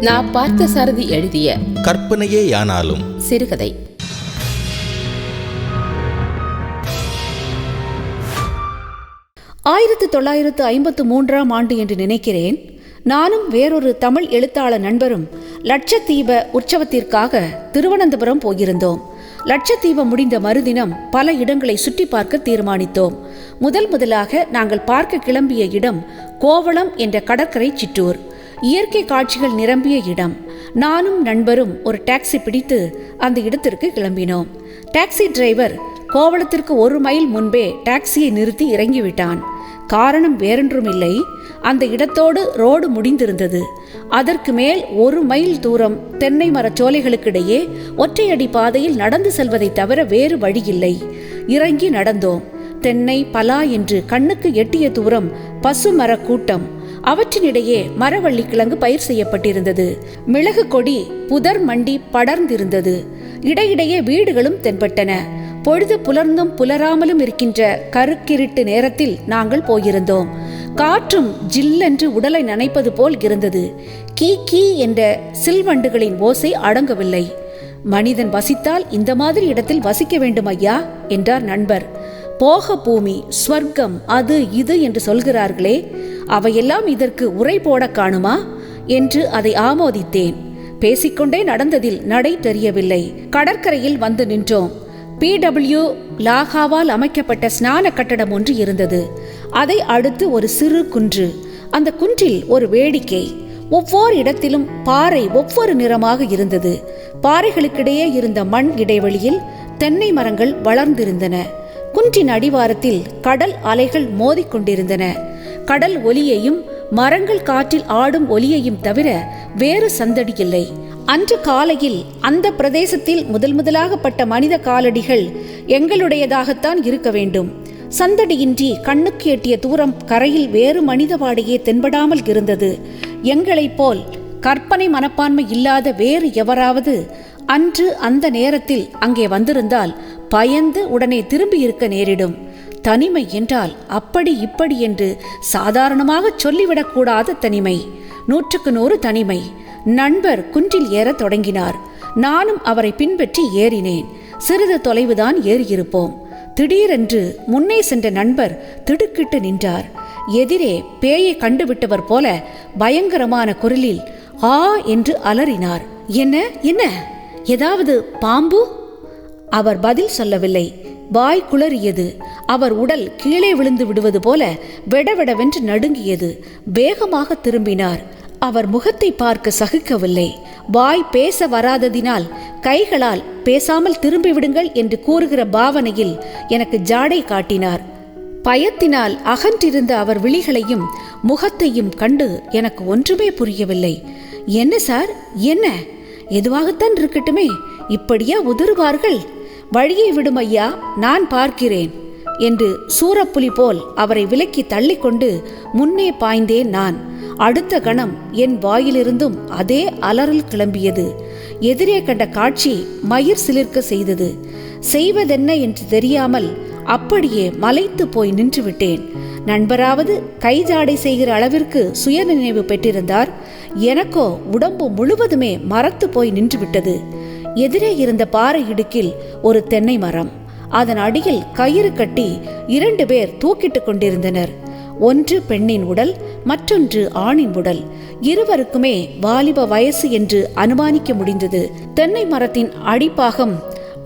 நான் பார்த்த சாரதி எழுதிய கற்பனையே யானாலும் சிறுகதை. ஆயிரத்து தொள்ளாயிரத்து ஐம்பத்து மூன்றாம் ஆண்டு என்று நினைக்கிறேன். நானும் வேறொரு தமிழ் எழுத்தாளர் நண்பரும் லட்சத்தீப உற்சவத்திற்காக திருவனந்தபுரம் போயிருந்தோம். லட்சத்தீபம் முடிந்த மறுதினம் பல இடங்களை சுற்றி பார்க்க தீர்மானித்தோம். முதல் முதலாக நாங்கள் பார்க்க கிளம்பிய இடம் கோவளம் என்ற கடற்கரை சிற்றூர். இயற்கை காட்சிகள் நிரம்பிய இடம். நானும் நண்பரும் ஒரு டாக்ஸி பிடித்து அந்த இடத்திற்கு கிளம்பினோம். டாக்ஸி டிரைவர் கோவளத்திற்கு ஒரு மைல் முன்பே டாக்ஸியை நிறுத்தி இறங்கிவிட்டான். காரணம் வேறொன்றுமில்லை. அந்த இடத்தோடு ரோடு முடிந்திருந்தது. அதற்கு மேல் ஒரு மைல் தூரம் தென்னை மரச்சோலைகளுக்கிடையே ஒற்றையடி பாதையில் நடந்து செல்வதை தவிர வேறு வழியில்லை. இறங்கி நடந்தோம். தென்னை பலா என்று கண்ணுக்கு எட்டிய தூரம் பசுமர கூட்டம். அவற்றினிடையே மரவள்ளி கிழங்கு பயிர் செய்யப்பட்டிருந்தது. மிளகு கொடி புதர் மண்டி படர்ந்திருந்தது. இடையிடையே வீடுகளும் தென்பட்டன. பொழுது புலர்ந்தும் புலராமலும் இருக்கின்ற கருக்கிருட்டு நேரத்தில் நாங்கள் போயிருந்தோம். காற்றும் ஜில்லென்று உடலை நனைப்பது போல் இருந்தது. கீ கீ என்ற சில்வண்டுகளின் ஓசை அடங்கவில்லை. மனிதன் வசித்தால் இந்த மாதிரி இடத்தில் வசிக்க வேண்டும் ஐயா என்றார் நண்பர். போக பூமி ஸ்வர்க்கம் அது இது என்று சொல்கிறார்களே அவையெல்லாம் இதற்கு உரை போட காணுமா? என்று அதை ஆமோதித்தேன். பேசிக்கொண்டே நடந்ததில் நடை தெரியவில்லை. கடற்கரையில் வந்து நின்றோம். பிடபிள்யூ லாகாவால் அமைக்கப்பட்ட ஸ்நான கட்டடம் ஒன்று இருந்தது. அதை அடுத்து ஒரு சிறு குன்று. அந்த குன்றில் ஒரு வேடிக்கை. ஒவ்வொரு இடத்திலும் பாறை ஒவ்வொரு நிறமாக இருந்தது. பாறைகளுக்கிடையே இருந்த மண் இடைவெளியில் தென்னை மரங்கள் வளர்ந்திருந்தன. குன்றின் அடிவாரத்தில் கடல் அலைகள் மோதிக்கொண்டிருந்தன கடல் ஒலியையும் மரங்கள் காற்றில் ஆடும் ஒலியையும் தவிர வேறு சந்தடி இல்லை. அன்று காலையில் அந்த பிரதேசத்தில் முதல் முதலாகப்பட்ட மனித காலடிகள் எங்களுடையதாகத்தான் இருக்க வேண்டும். சந்தடியின்றி கண்ணுக்கு எட்டிய தூரம் கரையில் வேறு மனித வாடையே தென்படாமல் இருந்தது. எங்களைப் போல் கற்பனை மனப்பான்மை இல்லாத வேறு எவராவது அன்று அந்த நேரத்தில் அங்கே வந்திருந்தால் பயந்து உடனே திரும்பி இருக்க நேரிடும். தனிமை என்றால் அப்படி இப்படி என்று சாதாரணமாக சொல்லிவிடக்கூடாத தனிமை. நூற்றுக்கு நூறு தனிமை. நண்பர் குன்றில் ஏறத் தொடங்கினார். நானும் அவரை பின்பற்றி ஏறினேன். சிறிது தொலைவுதான் ஏறியிருப்போம். திடீரென்று முன்னே சென்ற நண்பர் திடுக்கிட்டு நின்றார். எதிரே பேயை கண்டுவிட்டவர் போல பயங்கரமான குரலில் ஆ என்று அலறினார். என்ன? என்ன? ஏதாவது பாம்பு? அவர் பதில் சொல்லவில்லை. வாய் குளறியது. அவர் உடல் கீழே விழுந்து விடுவது போல வெடவெடவென்று நடுங்கியது. வேகமாக திரும்பினார். அவர் முகத்தை பார்க்க சகிக்கவில்லை. வாய் பேச வராததினால் கைகளால் பேசாமல் திரும்பிவிடுங்கள் என்று கூறுகிற பாவனையில் எனக்கு ஜாடை காட்டினார். பயத்தினால் அகன்றிருந்த அவர் விழிகளையும் முகத்தையும் கண்டு எனக்கு ஒன்றுமே புரியவில்லை. என்ன சார்? என்ன? எதுவாகத்தான் இருக்கட்டுமே இப்படியா உதறுவார்கள் வழியை விடும் ஐயா நான் பார்க்கிறேன் என்று சூரப்புலி போல் அவரை விலக்கி தள்ளிக்கொண்டு முன்னே பாய்ந்தேன் நான். அடுத்த கணம் என் வாயிலிருந்தும் அதே அலறல் கிளம்பியது. எதிரே கண்ட காட்சி மயிர் சிலிர்க்க செய்தது. செய்வதென்ன என்று தெரியாமல் அப்படியே மலைத்து போய் நின்று விட்டேன் நண்பராவது கைஜாடை செய்கிற அளவிற்கு சுயநினைவு பெற்றிருந்தார். எனக்கோ உடம்பு முழுவதுமே மரத்து போய் நின்றுவிட்டது. எதிரே இருந்த பாறை இடுக்கில் ஒரு தென்னை மரம். அதன் அடியில் கயிறு கட்டி இரண்டு பேர் தூக்கிட்டு கொண்டிருந்தனர். ஒன்று பெண்ணின் உடல் மற்றொன்று ஆணின் உடல். இருவருக்குமே வாலிப வயசு என்று அனுமானிக்க முடிந்தது. தென்னை மரத்தின் அடிப்பாகம்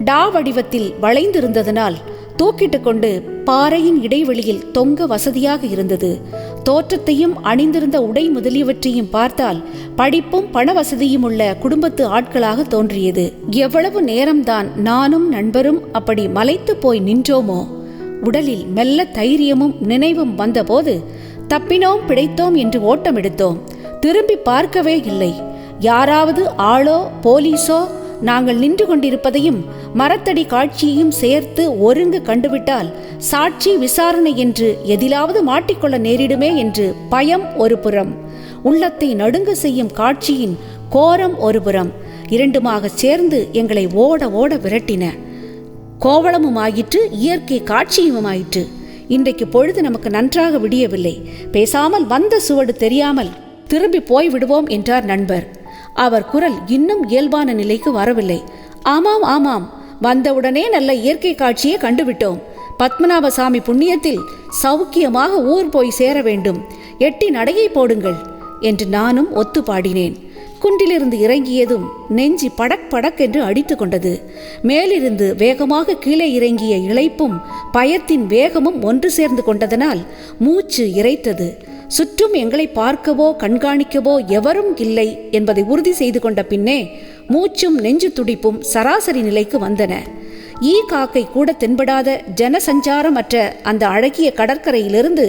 டா வடிவத்தில் வளைந்திருந்ததனால் தூக்கிட்டு கொண்டு பாறையின் இடைவெளியில் தொங்க வசதியாக இருந்தது. தோற்றத்தையும் அணிந்திருந்த உடை முதலியவற்றையும் பார்த்தால் படிப்பும் பண வசதியும் உள்ள குடும்பத்து ஆட்களாக தோன்றியது. எவ்வளவு நேரம்தான் நானும் நண்பரும் அப்படி மலைத்து போய் நின்றோமோ? உடலில் மெல்ல தைரியமும் நினைவும் வந்தபோது தப்பினோம் பிடைத்தோம் என்று ஓட்டம் எடுத்தோம் திரும்பி பார்க்கவே இல்லை. யாராவது ஆளோ போலீஸோ நாங்கள் நின்று கொண்டிருப்பதையும் மரத்தடி காட்சியையும் சேர்த்து ஒருங்கு கண்டுவிட்டால் சாட்சி விசாரணை என்று எதிலாவது மாட்டிக்கொள்ள நேரிடுமே என்று பயம் ஒரு புறம். உள்ளத்தை நடுங்க செய்யும் காட்சியின் கோரம் ஒரு புறம். இரண்டுமாக சேர்ந்து எங்களை ஓட ஓட விரட்டின. கோவளமும் ஆயிற்று இயற்கை காட்சியும் ஆயிற்று இன்றைக்கு பொழுது நமக்கு நன்றாக விடியவில்லை. பேசாமல் வந்த சுவடு தெரியாமல் திரும்பி போய் விடுவோம் என்றார் நண்பர். அவர் குரல் இன்னும் இயல்பான நிலைக்கு வரவில்லை. ஆமாம் ஆமாம். வந்தவுடனே நல்ல இயற்கை காட்சியை கண்டுவிட்டோம். பத்மநாபசாமி புண்ணியத்தில் சௌக்கியமாக ஊர் போய் சேர வேண்டும். எட்டி நடையை போடுங்கள் என்று நானும் ஒத்து பாடினேன் குண்டிலிருந்து இறங்கியதும் நெஞ்சி படக் படக் என்று அடித்து கொண்டது. மேலிருந்து வேகமாக கீழே இறங்கிய இளைப்பும் பயத்தின் வேகமும் ஒன்று சேர்ந்து கொண்டதனால் மூச்சு இறைத்தது சுற்றும் எங்களை பார்க்கவோ கண்காணிக்கவோ எவரும் இல்லை என்பதை உறுதி செய்து கொண்ட பின்னே மூச்சும் நெஞ்சு துடிப்பும் சராசரி நிலைக்கு வந்தன. ஈ காக்கை கூட தென்படாத ஜனசஞ்சாரமற்ற அந்த அழகிய கடற்கரையிலிருந்து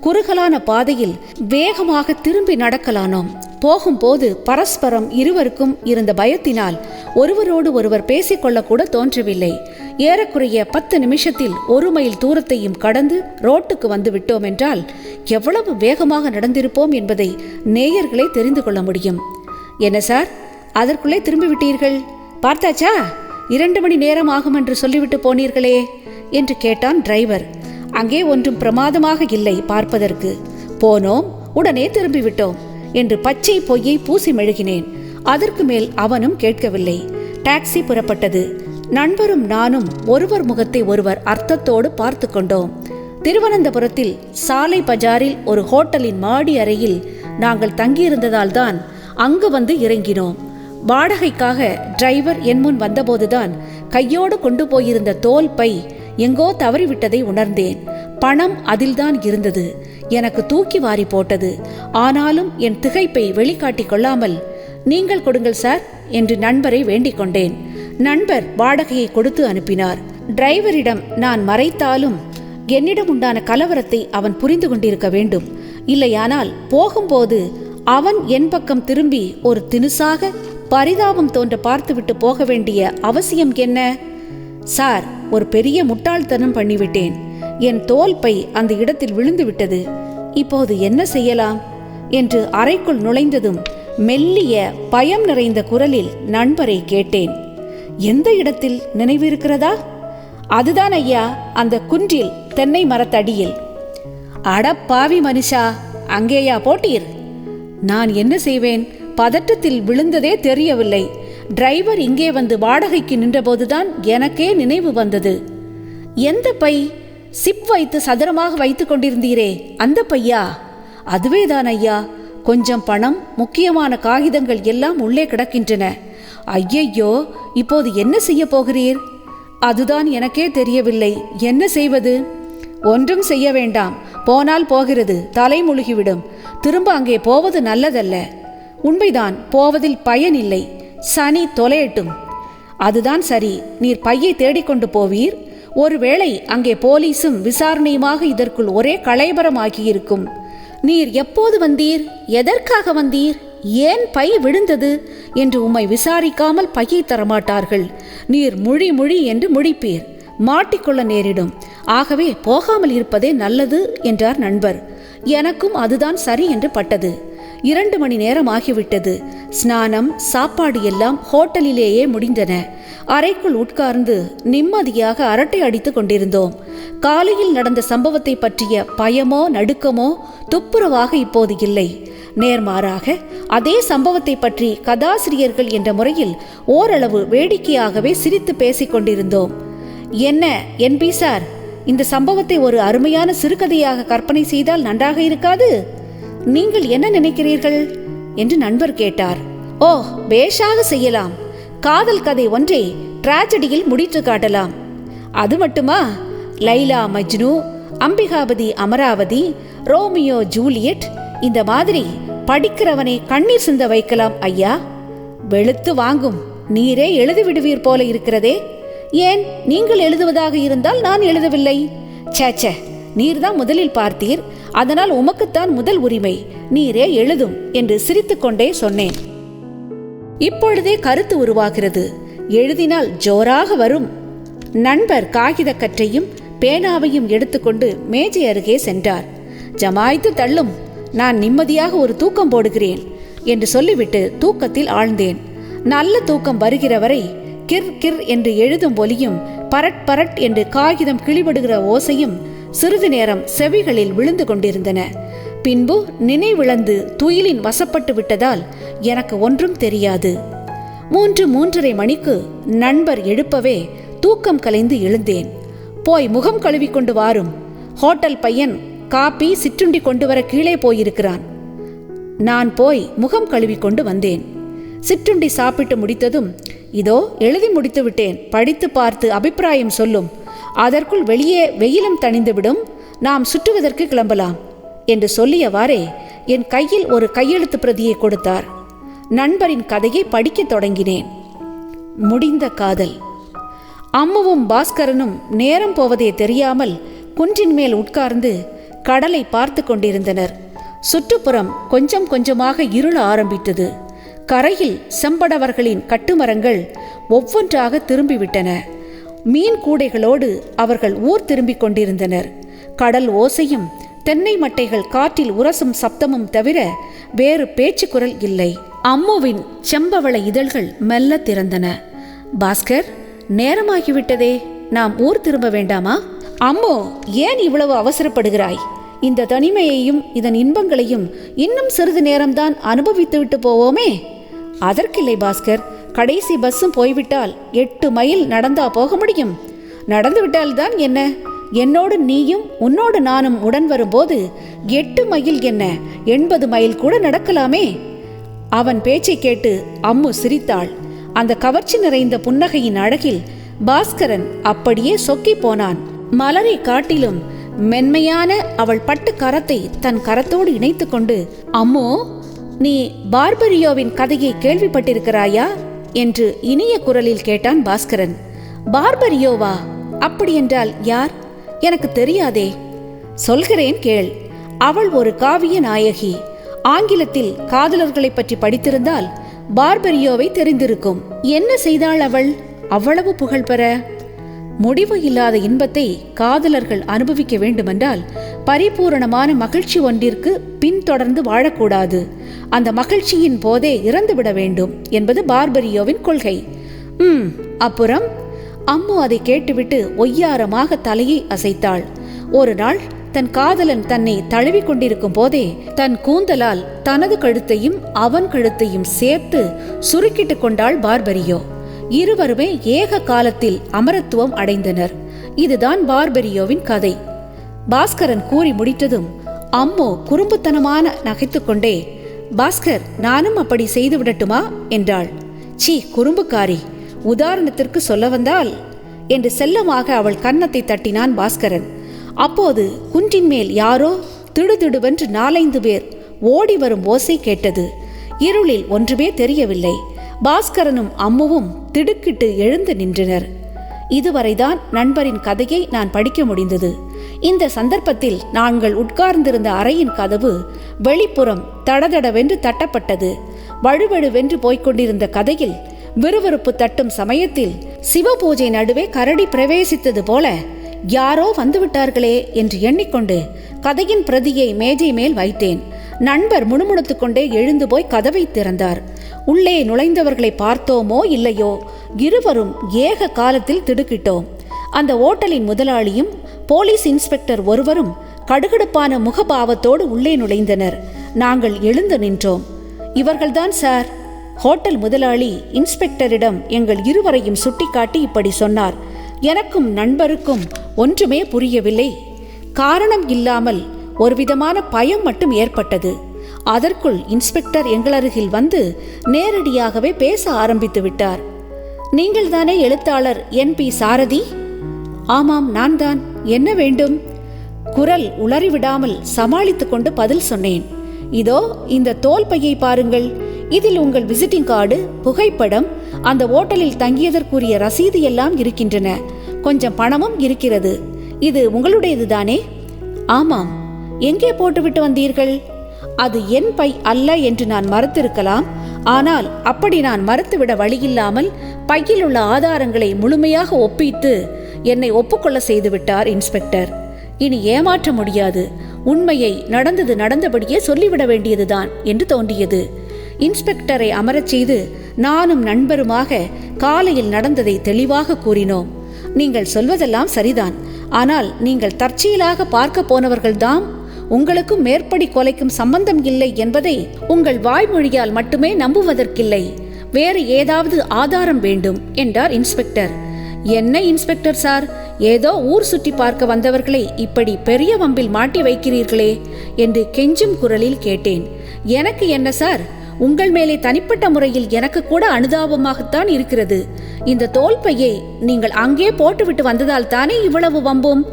குறுகலான பாதையில் வேகமாக திரும்பி நடக்கலானோம். போகும்போது பரஸ்பரம் இருவருக்கும் இருந்த பயத்தினால் ஒருவரோடு ஒருவர் பேசிக்கொள்ளக்கூட தோன்றவில்லை. ஏறக்குறைய பத்து நிமிஷத்தில் ஒரு மைல் தூரத்தையும் கடந்து ரோட்டுக்கு வந்து விட்டோம் என்றால் எவ்வளவு வேகமாக நடந்திருப்போம் என்பதை நேயர்களே தெரிந்து கொள்ள முடியும். என்ன சார்? அதற்குள்ளே திரும்பி விட்டீர்கள் பார்த்தாச்சா? இரண்டு மணி நேரம் ஆகும் என்று சொல்லிவிட்டு போனீர்களே என்று கேட்டான் டிரைவர். அங்கே ஒன்றும் பிரமாதமாக இல்லை பார்ப்பதற்கு. போனோம் உடனே திரும்பிவிட்டோம் என்று பச்சை பொய்யை பூசி மெழுகினேன். அதற்கு மேல் அவனும் கேட்கவில்லை. டாக்ஸி புறப்பட்டது. நண்பரும் நானும் ஒருவர் முகத்தை ஒருவர் அர்த்தத்தோடு பார்த்து கொண்டோம். திருவனந்தபுரத்தில் சாலை பஜாரில் ஒரு ஹோட்டலின் மாடி அறையில் நாங்கள் தங்கியிருந்ததால் தான் அங்கு வந்து இறங்கினோம். வாடகைக்காக டிரைவர் என் முன் வந்தபோதுதான் கையோடு கொண்டு போயிருந்த தோல் பை எங்கோ தவறிவிட்டதை உணர்ந்தேன். பணம் அதில்தான் இருந்தது. எனக்கு தூக்கி வாரி போட்டது. ஆனாலும் என் திகைப்பை வெளிக்காட்டி கொள்ளாமல் நீங்கள் கொடுங்கள் சார் என்று நண்பரை வேண்டிக் கொண்டேன். நண்பர் வாடகையை கொடுத்து அனுப்பினார். டிரைவரிடம் நான் மறைத்தாலும் என்னிடம் உண்டான கலவரத்தை அவன் புரிந்து கொண்டிருக்க வேண்டும். இல்லையானால் போகும்போது அவன் என் பக்கம் திரும்பி ஒரு தினுசாக பரிதாபம் தோன்ற பார்த்துவிட்டு போக வேண்டிய அவசியம் என்ன? சார் ஒரு பெரிய முட்டாள்தனம் பண்ணிவிட்டேன். என் தோல் பை அந்த இடத்தில் விழுந்து விட்டது இப்போது என்ன செய்யலாம்? என்று அறைக்குள் நுழைந்ததும் மெல்லிய பயம் நிறைந்த குரலில் நண்பரை கேட்டேன். எந்த இடத்தில் நினைவிருக்கிறதா? அதுதான் ஐயா அந்த குன்றில் தென்னை மரத்தடியில். அடப்பாவி மனுஷா அங்கேயா போட்டீர். நான் என்ன செய்வேன்? பதட்டத்தில் விழுந்ததே தெரியவில்லை. டிரைவர் இங்கே வந்து வாடகைக்கு நின்றபோதுதான் எனக்கே நினைவு வந்தது. எந்த பை? சிப் வைத்து சதுரமாக வைத்துக் கொண்டிருந்தீரே அந்த பையா? அதுவேதான் ஐயா கொஞ்சம் பணம் முக்கியமான காகிதங்கள் எல்லாம் உள்ளே கிடக்கின்றன. ஐயையோ இப்போது என்ன செய்ய போகிறீர்? அதுதான் எனக்கே தெரியவில்லை. என்ன செய்வது? ஒன்றும் செய்ய வேண்டாம். போனால் போகிறது. தலை முழுகிவிடும். திரும்ப அங்கே போவது நல்லதல்ல. உண்மைதான் போவதில் பயன் இல்லை. சனி தொலையட்டும். அதுதான் சரி. நீர் பையை தேடிக்கொண்டு போவீர்? ஒருவேளை அங்கே போலீஸும் விசாரணையுமாக இதற்குள் ஒரே களைபரமாகியிருக்கும். நீர் எப்போது வந்தீர்? எதற்காக வந்தீர்? ஏன் பை விழுந்தது? என்று உம்மை விசாரிக்காமல் பையை தரமாட்டார்கள். நீர் மொழி முழி என்று முழிப்பீர் மாட்டிக்கொள்ள நேரிடும். ஆகவே போகாமல் இருப்பதே நல்லது என்றார் நண்பர். எனக்கும் அதுதான் சரி என்று பட்டது. இரண்டு மணி நேரம் ஆகிவிட்டது. ஸ்நானம் சாப்பாடு எல்லாம் ஹோட்டலிலேயே முடிந்தன. அறைக்குள் உட்கார்ந்து நிம்மதியாக அரட்டை அடித்துக் கொண்டிருந்தோம். காலையில் நடந்த சம்பவத்தை பற்றிய பயமோ நடுக்கமோ துப்புரவாக இப்போது இல்லை. நேர்மாறாக அதே சம்பவத்தை பற்றி கதாசிரியர்கள் என்ற முறையில் ஓரளவு வேடிக்கையாகவே சிரித்து பேசிக் கொண்டிருந்தோம். என்ன என் பி சார் இந்த சம்பவத்தை ஒரு அருமையான சிறுகதையாக கற்பனை செய்தால் நன்றாக இருக்காது? நீங்கள் என்ன நினைக்கிறீர்கள்? என்று நண்பர் கேட்டார். ஓ பேஷாக செய்யலாம். காதல் கதை ஒன்றை டிராஜடியில் முடித்து காட்டலாம். அது மட்டுமா? Laila Majnu Ambikapathi Amaravathi Romeo Juliet இந்த மாதிரி படிக்கிறவனை கண்ணீர் சிந்த வைக்கலாம் ஐயா. வெளுத்து வாங்கும். நீரே எழுதி விடுவீர் போல இருக்கிறதே. ஏன்? நீங்கள் எழுதுவதாக இருந்தால் நான் எழுதவில்லை. சேச்சே நீர்தான் முதலில் பார்த்தீர் அதனால் உமக்குத்தான் முதல் உரிமை. நீரே எழுதும் என்று சிரித்துக்கொண்டே சொன்னேன். இப்பொழுதே கருத்து உருவாகிறது. எழுதினால் ஜோராக வரும். நண்பர் காகிதக்கற்றையும் பேனாவையும் எடுத்துக்கொண்டு மேஜை அருகே சென்றார். ஜமாய்த்து தள்ளும். நான் நிம்மதியாக ஒரு தூக்கம் போடுகிறேன் என்று சொல்லிவிட்டு தூக்கத்தில் ஆழ்ந்தேன். நல்ல தூக்கம் வருகிற வரை கிர் கிர் என்று எழுதும் ஒலியும் பரட் பரட் என்று காகிதம் கிழிபடுகிற ஓசையும் சிறிது நேரம் செவிகளில் விழுந்து கொண்டிருந்தன. பின்பு நினைவிழந்து துயிலின் வசப்பட்டு விட்டதால் எனக்கு ஒன்றும் தெரியாது. மூன்று மூன்றரை மணிக்கு நண்பர் எழுப்பவே தூக்கம் கலைந்து எழுந்தேன். போய் முகம் கழுவிக்கொண்டு வாரும். ஹோட்டல் பையன் காப்பி சிற்றுண்டி கொண்டு வர கீழே போயிருக்கிறான். நான் போய் முகம் கழுவிக்கொண்டு வந்தேன். சிற்றுண்டி சாப்பிட்டு முடித்ததும் இதோ எழுதி முடித்து விட்டேன். படித்து பார்த்து அபிப்பிராயம் சொல்லும். அதற்குள் வெளியே வெயிலும் தணிந்துவிடும். நாம் சுற்றுவதற்கு கிளம்பலாம் என்று சொல்லியவாறே என் கையில் ஒரு கையெழுத்து பிரதியை கொடுத்தார். நண்பரின் கதையை படிக்கத் தொடங்கினேன். முடிந்த காதல். அம்முவும் பாஸ்கரனும் நேரம் போவதே தெரியாமல் குன்றின் மேல் உட்கார்ந்து கடலை பார்த்து கொண்டிருந்தனர். சுற்றுப்புறம் கொஞ்சம் கொஞ்சமாக இருள ஆரம்பித்தது. கரையில் செம்படவர்களின் கட்டுமரங்கள் ஒவ்வொன்றாக திரும்பிவிட்டன. மீன் கூடைகளோடு அவர்கள் ஊர் திரும்பிக் கொண்டிருந்தனர். கடல் ஓசையும் தென்னை மட்டைகள் காற்றில் உரசும் சப்தமும் தவிர வேறு பேச்சு குரல் இல்லை. அம்முவின் செம்பவள இதழ்கள் மெல்ல திறந்தன. பாஸ்கர் நேரமாகிவிட்டதே நாம் ஊர் திரும்ப வேண்டாமா? அம்மோ ஏன் இவ்வளவு அவசரப்படுகிறாய்? இந்த தனிமையையும் இதன் இன்பங்களையும் இன்னும் சிறிது நேரம்தான் அனுபவித்துவிட்டு போவோமே? அதற்கில்லை பாஸ்கர் கடைசி பஸ்ஸும் போய்விட்டால் எட்டு மைல் நடந்தா போக முடியும். நடந்து விட்டால்தான் என்ன? என்னோடு நீயும் உன்னோடு நானும் உடன் வரும்போது எட்டு மைல் என்ன? எண்பது மைல் கூட நடக்கலாமே? அவன் பேச்சை கேட்டு அம்மு சிரித்தாள். அந்த கவர்ச்சி நிறைந்த புன்னகையின் அழகில் பாஸ்கரன் அப்படியே சொக்கி போனான். மலரை காட்டிலும் மென்மையான அவள் பட்டு கரத்தை தன் கரத்தோடு இணைத்துக்கொண்டு கொண்டு அம்மோ நீ பார்பரியோவின் கதையை கேள்விப்பட்டிருக்கிறாயா? என்று இனிய குரலில் கேட்டான் பாஸ்கரன். பார்பரியோவா அப்படியென்றால் யார்? எனக்கு தெரியாதே. சொல்கிறேன் கேள். அவள் ஒரு காவிய நாயகி. ஆங்கிலத்தில் காதலர்களைப் பற்றி படித்திருந்தால் பார்பரியோவை தெரிந்திருக்கும். என்ன செய்தாள் அவள்? அவ்வளவு புகழ் பெற முடிவு இல்லாத இன்பத்தை காதலர்கள் அனுபவிக்க வேண்டுமென்றால் பரிபூரணமான மகிழ்ச்சி ஒன்றிற்கு பின்தொடர்ந்து வாழக்கூடாது. அந்த மகிழ்ச்சியின் போதே இறந்துவிட வேண்டும் என்பது பார்பரியோவின் கொள்கை. ம் அப்புறம்? அம்மு அதை கேட்டுவிட்டு ஒய்யாரமாக தலையை அசைத்தாள். ஒரு நாள் தன் காதலன் தன்னை தழுவிக் கொண்டிருக்கும் போதே தன் கூந்தலால் தனது கழுத்தையும் அவன் கழுத்தையும் சேர்த்து சுருக்கிட்டு கொண்டாள் பார்பரியோ. இருவருமே ஏக காலத்தில் அமரத்துவம் அடைந்தனர். இதுதான் பார்பரியோவின் கதை. பாஸ்கரன் கூறி முடித்ததும் அம்மோ குறும்புத்தனமான நகைத்துக்கொண்டே பாஸ்கர் நானும் அப்படி செய்து விடட்டுமா? என்றாள். சீ குறும்புக்காரி உதாரணத்திற்கு சொல்ல வந்தால்? என்று செல்லமாக அவள் கன்னத்தை தட்டினான் பாஸ்கரன். அப்போது குன்றின் மேல் யாரோ திடுதிடுவென்று நாலைந்து பேர் ஓடி வரும் ஓசை கேட்டது. இருளில் ஒன்றுமே தெரியவில்லை. பாஸ்கரனும் அம்முவும் திடுக்கிட்டு எழுந்து நின்றனர். இதுவரைதான் நண்பரின் கதையை நான் படிக்க முடிந்தது. இந்த சந்தர்ப்பத்தில் நாங்கள் உட்கார்ந்திருந்த அறையின் கதவு வெளிப்புறம் தடதடவென்று தட்டப்பட்டது. வழுவழுவென்று போய்க் கொண்டிருந்த கதையில் விறுவிறுப்பு தட்டும் சமயத்தில் சிவபூஜை நடுவே கரடி பிரவேசித்தது போல யாரோ வந்துவிட்டார்களே என்று எண்ணிக்கொண்டு கதையின் பிரதியை மேஜை மேல் வைத்தேன். நண்பர் முணுமுணுத்துக் கொண்டே எழுந்து போய் கதவை திறந்தார். உள்ளே நுழைந்தவர்களை பார்த்தோமோ இல்லையோ இருவரும் ஏக காலத்தில் திடுக்கிட்டோம். அந்த ஓட்டலின் முதலாளியும் போலீஸ் இன்ஸ்பெக்டர் ஒருவரும் கடுகடுப்பான முகபாவத்தோடு உள்ளே நுழைந்தனர். நாங்கள் எழுந்து நின்றோம். இவர்கள்தான் சார். ஹோட்டல் முதலாளி இன்ஸ்பெக்டரிடம் எங்கள் இருவரையும் சுட்டிக்காட்டி இப்படி சொன்னார். எனக்கும் நண்பருக்கும் ஒன்றுமே புரியவில்லை. காரணம் இல்லாமல் ஒருவிதமான பயம் மட்டும் ஏற்பட்டது. அதற்குள் இன்ஸ்பெக்டர் எங்களருகில் வந்து நேரடியாகவே பேச ஆரம்பித்து விட்டார். நீங்கள்தானே எழுத்தாளர் என். பி. சாரதி? ஆமாம் நான் தான் என்ன வேண்டும்? குரல் உளறிவிடாமல் சமாளித்துக் கொண்டு பதில் சொன்னேன். இதோ இந்த தோல் பையை பாருங்கள். இதில் உங்கள் விசிட்டிங் கார்டு புகைப்படம் அந்த ஓட்டலில் தங்கியதற்குரிய ரசீது எல்லாம் இருக்கின்றன. கொஞ்சம் பணமும் இருக்கிறது. இது உங்களுடையது தானே ஆமாம். எங்கே போட்டுவிட்டு வந்தீர்கள்? அது என் பை அல்ல என்று நான் மறுத்திருக்கலாம். ஆனால் அப்படி நான் மறுத்துவிட வழியில்லாமல் பையில் உள்ள ஆதாரங்களை முழுமையாக ஒப்பித்து என்னை ஒப்புக்கொள்ள செய்துவிட்டார் இன்ஸ்பெக்டர். இனி ஏமாற்ற முடியாது. உண்மையை நடந்தது நடந்தபடியே சொல்லிவிட வேண்டியதுதான் என்று தோன்றியது. இன்ஸ்பெக்டரை அமரச் செய்து நானும் நண்பருமாக காலையில் நடந்ததை தெளிவாக கூறினோம். நீங்கள் சொல்வதெல்லாம் சரிதான். ஆனால் நீங்கள் தற்செயலாக பார்க்க போனவர்கள்தாம்? உங்களுக்கும் மேற்படி கொலைக்கும் சம்பந்தம் இல்லை என்பதை உங்கள் வாய்மொழியால் மட்டுமே நம்புவதற்கில்லை. வேறு ஏதாவது ஆதாரம் வேண்டும் என்றார் இன்ஸ்பெக்டர். என்ன இன்ஸ்பெக்டர் சார்? ஏதோ ஊர் சுற்றி பார்க்க வந்தவர்களை இப்படி பெரிய வம்பில் மாட்டி வைக்கிறீர்களே என்று கெஞ்சும் குரலில் கேட்டேன். எனக்கு என்ன சார்? உங்கள் மேலே தனிப்பட்ட முறையில் எனக்கு கூட அனுதாபமாகத்தான் இருக்கிறது. இந்த தோல்பையை நீங்கள் அங்கே போட்டுவிட்டு வந்ததால் தானே இவ்வளவு வம்பும்?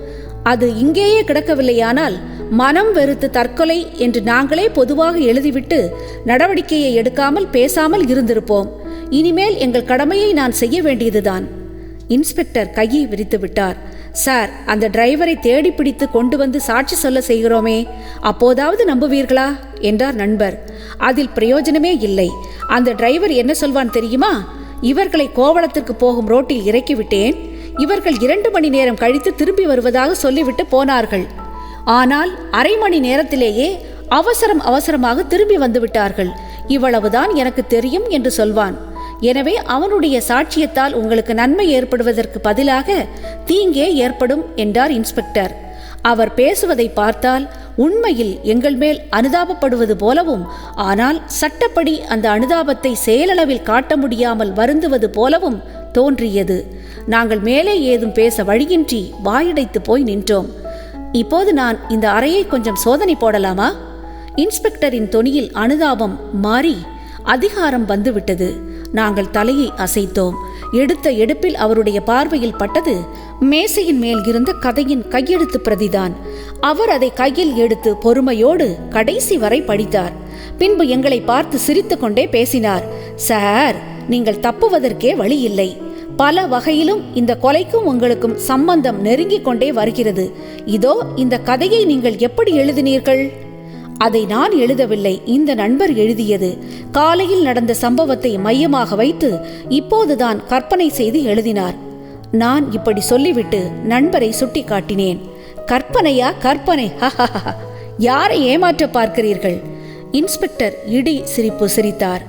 அது இங்கேயே கிடக்கவில்லையானால் மனம் வெறுத்து தற்கொலை என்று நாங்களே பொதுவாக எழுதிவிட்டு நடவடிக்கையை எடுக்காமல் பேசாமல் இருந்திருப்போம். இனிமேல் எங்கள் கடமையை நான் செய்ய வேண்டியதுதான். இன்ஸ்பெக்டர் கையை விரித்து விட்டார். சார் அந்த டிரைவரை தேடி பிடித்து கொண்டு வந்து சாட்சி சொல்ல செய்கிறோமே அப்போதாவது நம்புவீர்களா? என்றார் நண்பர். அதில் பிரயோஜனமே இல்லை. அந்த டிரைவர் என்ன சொல்வான் தெரியுமா? இவர்களை கோவளத்திற்கு போகும் ரோட்டில் இறக்கிவிட்டேன் இவர்கள் இரண்டு மணி நேரம் கழித்து திரும்பி வருவதாக சொல்லிவிட்டு போனார்கள். ஆனால் அரை மணி நேரத்திலேயே அவசரம் அவசரமாக திரும்பி வந்துவிட்டார்கள் இவ்வளவுதான் எனக்கு தெரியும் என்று சொல்வான். எனவே அவனுடைய சாட்சியத்தால் உங்களுக்கு நன்மை ஏற்படுவதற்கு பதிலாக தீங்கே ஏற்படும் என்றார் இன்ஸ்பெக்டர். அவர் பேசுவதை பார்த்தால் உண்மையில் எங்கள் மேல் அனுதாபப்படுவது போலவும் ஆனால் சட்டப்படி அந்த அனுதாபத்தை செயலளவில் காட்ட முடியாமல் வருந்துவது போலவும் தோன்றியது. நாங்கள் மேலே ஏதும் பேச வழியின்றி வாயடைத்து போய் நின்றோம். இப்போது நான் இந்த அறையை கொஞ்சம் சோதனை போடலாமா? இன்ஸ்பெக்டரின் தொனியில் அனுதாபம் மாறி அதிகாரம் வந்துவிட்டது. நாங்கள் தலையை அசைத்தோம். எடுத்த எடுப்பில் அவருடைய பார்வையில் பட்டது மேசையின் மேல் இருந்த கதையின் கையெழுத்து பிரதிதான். அவர் அதை கையில் எடுத்து பொறுமையோடு கடைசி வரை படித்தார். பின்பு எங்களை பார்த்து சிரித்துக்கொண்டே பேசினார். சார் நீங்கள் தப்புவதற்கே வழி இல்லை பல வகையிலும் இந்த கொலைக்கும் உங்களுக்கும் சம்பந்தம் நெருங்கிக் கொண்டே வருகிறது. இதோ இந்த கதையை நீங்கள் எப்படி எழுதினீர்கள்? அதை நான் எழுதவில்லை. இந்த நண்பர் எழுதியது. காலையில் நடந்த சம்பவத்தை மையமாக வைத்து இப்போதுதான் கற்பனை செய்து எழுதினார். நான் இப்படி சொல்லிவிட்டு நண்பரை சுட்டி காட்டினேன் கற்பனையா? கற்பனை. யாரை ஏமாற்ற பார்க்கிறீர்கள்? இன்ஸ்பெக்டர் இடி சிரிப்பு சிரித்தார்.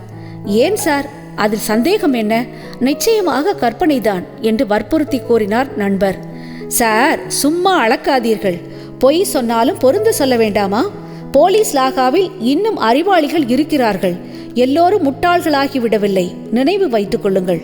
ஏன் சார்? அதில் சந்தேகம் என்ன? நிச்சயமாக கற்பனைதான் என்று வற்புறுத்தி கூறினார் நண்பர். சார் சும்மா அளக்காதீர்கள். பொய் சொன்னாலும் பொருந்து சொல்ல வேண்டாமா? போலீஸ் லாகாவில் இன்னும் அறிவாளிகள் இருக்கிறார்கள். எல்லோரும் முட்டாள்களாகிவிடவில்லை. நினைவு வைத்துக் கொள்ளுங்கள்.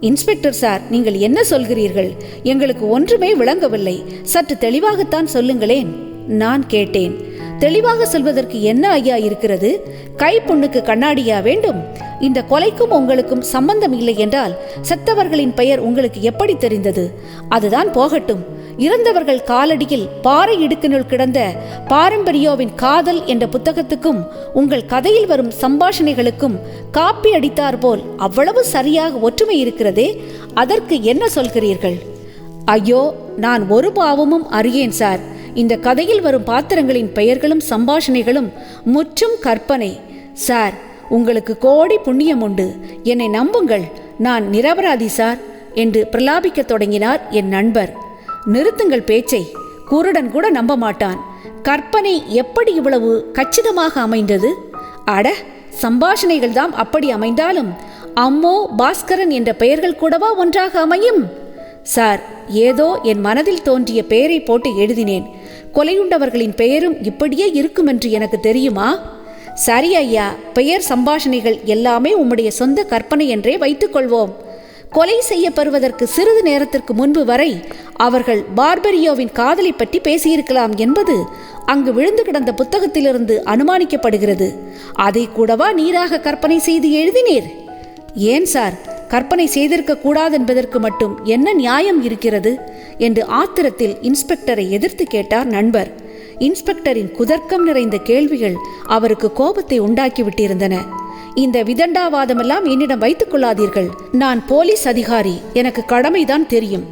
இன்ஸ்பெக்டர் சார் நீங்கள் என்ன சொல்கிறீர்கள்? எங்களுக்கு ஒன்றுமே விளங்கவில்லை. சற்று தெளிவாகத்தான் சொல்லுங்களேன். நான் கேட்டேன். தெளிவாக சொல்வதற்கு என்ன ஐயா இருக்கிறது? கை பொண்ணுக்கு கண்ணாடியா வேண்டும்? இந்த கொலைக்கும் உங்களுக்கும் சம்பந்தம் இல்லை என்றால் செத்தவர்களின் பெயர் உங்களுக்கு எப்படி தெரிந்தது? அதுதான் போகட்டும். இறந்தவர்கள் காலடியில் பாறை இடுக்கினுள் கிடந்த பாரம்பரியோவின் காதல் என்ற புத்தகத்துக்கும் உங்கள் கதையில் வரும் சம்பாஷணைகளுக்கும் காப்பி அடித்தார் போல் அவ்வளவு சரியாக ஒற்றுமை இருக்கிறதே அதற்கு என்ன சொல்கிறீர்கள்? ஐயோ நான் ஒரு பாவமும் அறியேன் சார். இந்த கதையில் வரும் பாத்திரங்களின் பெயர்களும் சம்பாஷணைகளும் முற்றும் கற்பனை. சார் உங்களுக்கு கோடி புண்ணியம் உண்டு. என்னை நம்புங்கள். நான் நிரபராதி சார் என்று பிரலாபிக்கத் தொடங்கினார் என் நண்பர். நிறுத்துங்கள் பேச்சை. குருடன் கூட நம்ப மாட்டான் கற்பனை எப்படி இவ்வளவு கச்சிதமாக அமைந்தது? அட சம்பாஷணைகள் தாம் அப்படி அமைந்தாலும் அம்மோ பாஸ்கரன் என்ற பெயர்கள் கூடவா ஒன்றாக அமையும்? சார் ஏதோ என் மனதில் தோன்றிய பெயரை போட்டு எழுதினேன். கொலையுண்டவர்களின் பெயரும் இப்படியே இருக்கும் என்று எனக்கு தெரியுமா? சரி ஐயா பெயர் சம்பாஷணைகள் எல்லாமே உம்முடைய சொந்த கற்பனை என்றே வைத்துக்கொள்வோம் கொலை செய்யப்படுவதற்கு சிறிது நேரத்திற்கு முன்பு வரை அவர்கள் பார்பரியோவின் காதலை பற்றி பேசியிருக்கலாம் என்பது அங்கு விழுந்து கிடந்த புத்தகத்திலிருந்து அனுமானிக்கப்படுகிறது. அதை கூடவா நீராக கற்பனை செய்து எழுதினீர்? ஏன் சார்? கற்பனை செய்திருக்க கூடாது என்பதற்கு மட்டும் என்ன நியாயம் இருக்கிறது? என்று ஆத்திரத்தில் இன்ஸ்பெக்டரை எதிர்த்து கேட்டார் நண்பர். இன்ஸ்பெக்டரின் குதர்க்கம் நிறைந்த கேள்விகள் அவருக்கு கோபத்தை உண்டாக்கிவிட்டிருந்தன இந்த விதண்டாவாதமெல்லாம் என்னிடம் வைத்துக் கொள்ளாதீர்கள் நான் போலீஸ் அதிகாரி. எனக்கு கடமைதான் தெரியும்.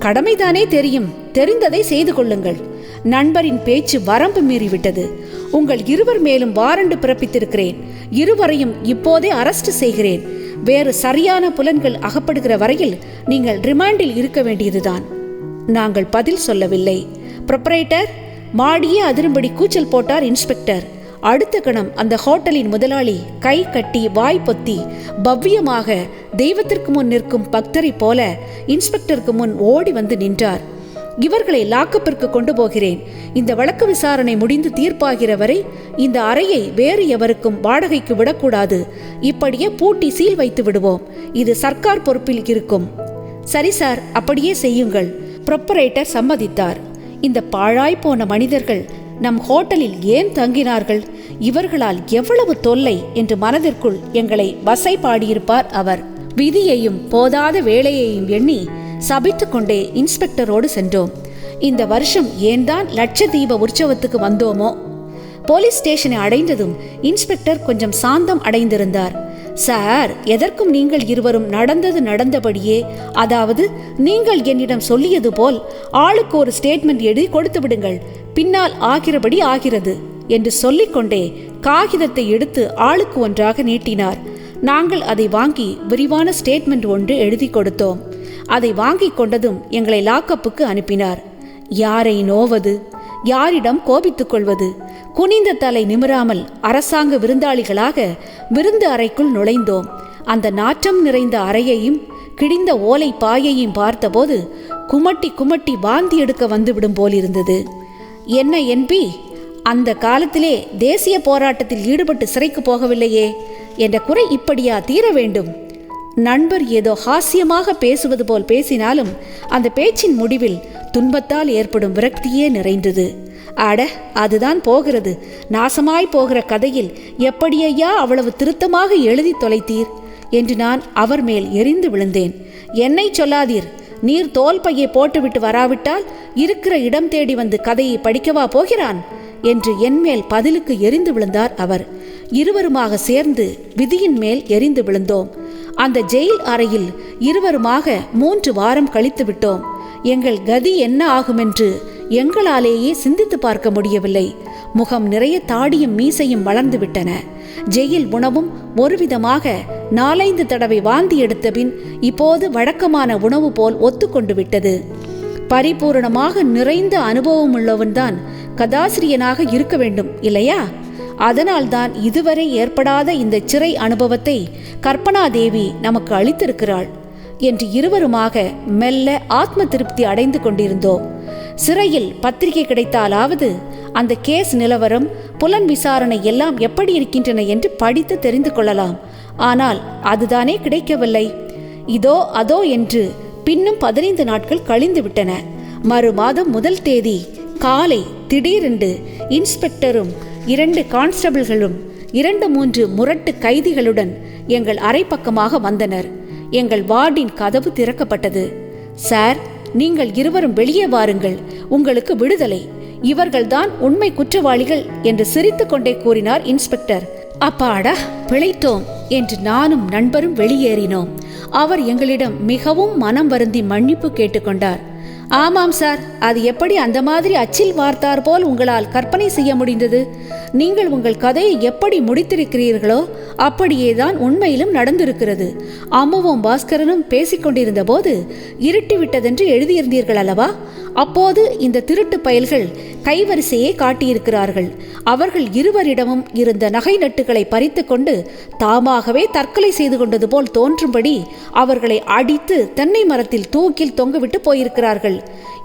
கடமைதானே தெரியும். தெரிந்ததை செய்து கொள்ளுங்கள். நண்பரின் பேச்சு வரம்பு மீறிவிட்டது. உங்கள் இருவர் மேலும் வாரண்டு பிறப்பித்திருக்கிறேன். இருவரையும் இப்போதே அரஸ்ட் செய்கிறேன். வேறு சரியான புலன்கள் அகப்படுகிற வரையில் நீங்கள் ரிமாண்டில் இருக்க வேண்டியதுதான். நாங்கள் பதில் சொல்லவில்லை. ப்ரொப்பரேட்டர் மாடியே அதிரும்படி கூச்சல் போட்டார் இன்ஸ்பெக்டர். அடுத்த கணம் அந்த ஹோட்டலின் முதலாளி கை கட்டி வாய் பொத்தி பவ்யமாக தெய்வத்திற்கு முன் நிற்கும் பக்தரைப் போல இன்ஸ்பெக்டருக்கு முன் ஓடி வந்து நின்றார். இவர்களை லாக்கப்பிற்கு கொண்டு போகிறேன். இந்த வழக்கு விசாரணை முடிந்து தீர்ப்பாகிற வரை இந்த அறையை வேறு எவருக்கும் வாடகைக்கு விடக்கூடாது. இப்படியே பூட்டி சீல் வைத்து விடுவோம். இது சர்க்கார் பொறுப்பில் இருக்கும். சரி சார் அப்படியே செய்யுங்கள். ப்ரொப்பரேட்டர் சம்மதித்தார். இந்த பாழாய் போன மனிதர்கள் நம் ஹோட்டலில் ஏன் தங்கினார்கள்? இவர்களால் எவ்வளவு தொல்லை என்று மனதிற்குள் எங்களை வசை பாடியிருப்பார் அவர். விதியையும் போதாத வேலையையும் எண்ணி சபித்து கொண்டே இன்ஸ்பெக்டரோடு சென்றோம். இந்த வருஷம் ஏன்தான் லட்சதீப உற்சவத்துக்கு வந்தோமோ? போலீஸ் ஸ்டேஷனை அடைந்ததும் இன்ஸ்பெக்டர் கொஞ்சம் சாந்தம் அடைந்திருந்தார். சார் எதற்கும் நீங்கள் இருவரும் நடந்தது நடந்தபடியே அதாவது நீங்கள் என்னிடம் சொல்லியது போல் ஆளுக்கு ஒரு ஸ்டேட்மெண்ட் எழுதி கொடுத்து விடுங்கள். பின்னால் ஆகிறபடி ஆகிறது என்று சொல்லிக்கொண்டே காகிதத்தை எடுத்து ஆளுக்கு ஒன்றாக நீட்டினார். நாங்கள் அதை வாங்கி விரிவான ஸ்டேட்மெண்ட் ஒன்று எழுதி கொடுத்தோம். அதை வாங்கிக் கொண்டதும் எங்களை லாக்கப்புக்கு அனுப்பினார். யாரை நோவது? யாரிடம் கோபித்துக் கொள்வது குனிந்த தலை நிமிராமல் அரசாங்க விருந்தாளிகளாக விருந்து அறைக்குள் நுழைந்தோம். அந்த நாற்றம் நிறைந்த அறையையும் கிடிந்த ஓலை பாயையும் பார்த்தபோது குமட்டி குமட்டி வாந்தி எடுக்க வந்துவிடும் போலிருந்தது. என்ன என்பி அந்த காலத்திலே தேசிய போராட்டத்தில் ஈடுபட்டு சிறைக்கு போகவில்லையே? என்ற குறை இப்படியா தீர வேண்டும்? நண்பர் ஏதோ ஹாஸ்யமாக பேசுவது போல் பேசினாலும் அந்த பேச்சின் முடிவில் துன்பத்தால் ஏற்படும் விரக்தியே நிறைந்தது. அட அதுதான் போகிறது. நாசமாய் போகிற கதையில் எப்படியையா அவ்வளவு திருத்தமாக எழுதி தொலைத்தீர்? என்று நான் அவர் மேல் எரிந்து விழுந்தேன். என்னை சொல்லாதீர். நீர் தோல் பையை போட்டுவிட்டு வராவிட்டால் இருக்கிற இடம் தேடி வந்து கதையை படிக்கவா போகிறான்? என்று என்மேல் பதிலுக்கு எரிந்து விழுந்தார் அவர். இருவருமாக சேர்ந்து விதியின் மேல் எரிந்து விழுந்தோம். அந்த ஜெயில் அறையில் இருவருமாக மூன்று வாரம் கழித்து விட்டோம். எங்கள் கதி என்ன ஆகுமென்று எங்களாலேயே சிந்தித்து பார்க்க முடியவில்லை. முகம் நிறைய தாடியும் மீசையும் வளர்ந்து விட்டன. ஜெயில் உணவும் ஒருவிதமாக நாலைந்து தடவை வாந்தி எடுத்த பின் இப்போது வழக்கமான உணவு போல் ஒத்துக்கொண்டு விட்டது. பரிபூரணமாக நிறைந்த அனுபவம் உள்ளவன்தான் கதாசிரியனாக இருக்க வேண்டும் இல்லையா? அதனால்தான் இதுவரை ஏற்படாத இந்த சிறை அனுபவத்தை கற்பனா தேவி நமக்கு அளித்திருக்கிறாள். என்று இருவருமாக மெல்ல ஆத்ம திருப்தி அடைந்து கொண்டிருந்தோம் சிறையில் பத்திரிகை கிடைத்தாலாவது அந்த கேஸ் நிலவரம் புலன் விசாரணை எல்லாம் எப்படி இருக்கின்றன என்று படித்து தெரிந்து கொள்ளலாம். ஆனால் அதுதானே கிடைக்கவில்லை. இதோ அதோ என்று பின்னும் பதினைந்து நாட்கள் கழிந்து விட்டன. மறு மாதம் முதல் தேதி காலை திடீரென்று இன்ஸ்பெக்டரும் இரண்டு கான்ஸ்டபிள்களும் இரண்டு மூன்று முரட்டு கைதிகளுடன் எங்கள் அரை பக்கமாக வந்தனர். எங்கள் வார்டின் கதவு திறக்கப்பட்டது. சார் நீங்கள் இருவரும் வெளியே வாருங்கள். உங்களுக்கு விடுதலை. இவர்கள்தான் உண்மை குற்றவாளிகள் என்று சிரித்துக்கொண்டே கூறினார் இன்ஸ்பெக்டர். அப்பாடா பிழைத்தோம் என்று நானும் நண்பரும் வெளியேறினோம். அவர் எங்களிடம் மிகவும் மனம் வருந்தி மன்னிப்பு கேட்டுக்கொண்டார் ஆமாம் சார். அது எப்படி அந்த மாதிரி அச்சில் வார்த்தார் போல் உங்களால் கற்பனை செய்ய முடிந்தது? நீங்கள் உங்கள் கதையை எப்படி முடித்திருக்கிறீர்களோ அப்படியே தான் உண்மையிலும் நடந்திருக்கிறது. அம்முவும் பாஸ்கரனும் பேசிக்கொண்டிருந்த போது இருட்டி விட்டதென்று எழுதியிருந்தீர்கள் அல்லவா? அப்போது இந்த திருட்டு பயல்கள் கைவரிசையை காட்டியிருக்கிறார்கள். அவர்கள் இருவரிடமும் இருந்த நகை நட்டுகளை பறித்து கொண்டு தாமாகவே தற்கொலை செய்து கொண்டது போல் தோன்றும்படி அவர்களை அடித்து தென்னை மரத்தில் தூக்கில் தொங்கவிட்டு போயிருக்கிறார்கள்.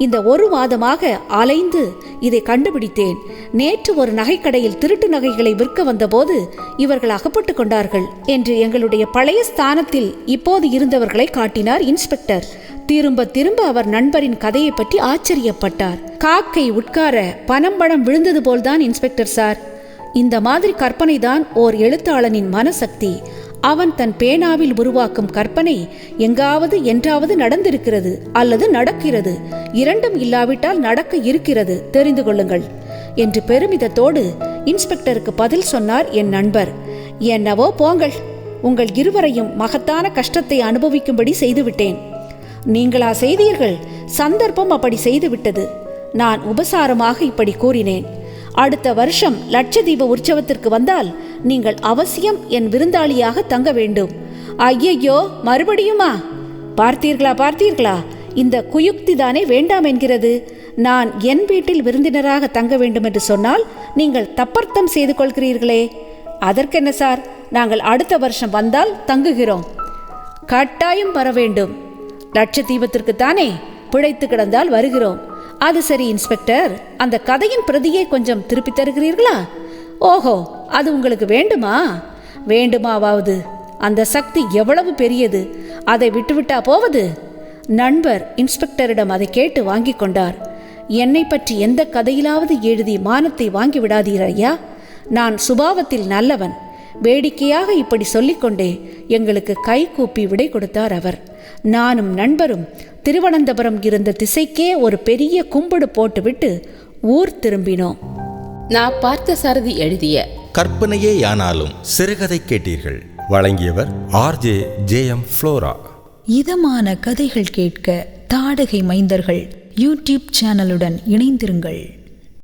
இந்த ஒரு மாதமாக அலைந்து இதை கண்டுபிடித்தேன். நேற்று ஒரு நகைக்கடையில் திருட்டு நகைகளை விற்க வந்தபோது இவர்கள் அகப்பட்டு கொண்டார்கள் என்று எங்களுடைய பழைய ஸ்தானத்தில் இப்போது இருந்தவர்களை காட்டினார் இன்ஸ்பெக்டர். திரும்ப திரும்ப அவர் நண்பரின் கதையை பற்றி ஆச்சரியப்பட்டார். காக்கை உட்கார பணம் விழுந்தது போல்தான் இன்ஸ்பெக்டர் சார். இந்த மாதிரி கற்பனை தான் ஓர் எழுத்தாளனின் மனசக்தி. அவன் தன் பேனாவில் உருவாக்கும் கற்பனை எங்காவது என்றாவது நடந்திருக்கிறது அல்லது நடக்கிறது. இரண்டும் இல்லாவிட்டால் நடக்க இருக்கிறது தெரிந்து கொள்ளுங்கள் என்று பெருமிதத்தோடு இன்ஸ்பெக்டருக்கு பதில் சொன்னார் என் நண்பர். என்னவோ போங்கள் உங்கள் இருவரையும் மகத்தான கஷ்டத்தை அனுபவிக்கும்படி செய்துவிட்டேன். நீங்களா செய்தீர்கள்? சந்தர்ப்பம் அப்படி செய்துவிட்டது. நான் உபசாரமாக இப்படி கூறினேன். அடுத்த வருஷம் லட்சதீப உற்சவத்திற்கு வந்தால் நீங்கள் அவசியம் என் விருந்தாளியாக தங்க வேண்டும். ஐயையோ மறுபடியுமா? பார்த்தீர்களா பார்த்தீர்களா? இந்த குயுக்தி தானே வேண்டாம் என்கிறது. நான் என் வீட்டில் விருந்தினராக தங்க வேண்டும் என்று சொன்னால் நீங்கள் தப்பர்த்தம் செய்து கொள்கிறீர்களே. அதற்கென்ன சார்? நாங்கள் அடுத்த வருஷம் வந்தால் தங்குகிறோம். கட்டாயம் வர வேண்டும். லட்சத்தீபத்திற்கு தானே பிழைத்து கிடந்தால் வருகிறோம். அது சரி இன்ஸ்பெக்டர். அந்த கதையின் பிரதியை கொஞ்சம் திருப்பி தருகிறீர்களா? ஓஹோ அது உங்களுக்கு வேண்டுமா? வேண்டுமாவாவது. அந்த சக்தி எவ்வளவு பெரியது? அதை விட்டுவிட்டா போவது? நண்பர் இன்ஸ்பெக்டரிடம் அதை கேட்டு வாங்கி கொண்டார். என்னை பற்றி எந்த கதையிலாவது எழுதி மானத்தை வாங்கி விடாதீர் ஐயா. நான் சுபாவத்தில் நல்லவன். வேடிக்கையாக இப்படி சொல்லிக்கொண்டே எங்களுக்கு கை கூப்பி விடை கொடுத்தார் அவர். நானும் நண்பரும் திருவனந்தபுரம் இருந்த திசைக்கே ஒரு பெரிய கும்பிடு போட்டுவிட்டு ஊர் திரும்பினோம். நான் பார்த்த சாரதி எழுதிய கற்பனையே யானாலும் சிறுகதை கேட்டீர்கள். வழங்கியவர் ஆர்ஜே ஜே எம் ஃப்ளோரா. இதமான கதைகள் கேட்க தாடகை மைந்தர்கள் யூடியூப் சேனலுடன் இணைந்திருங்கள்.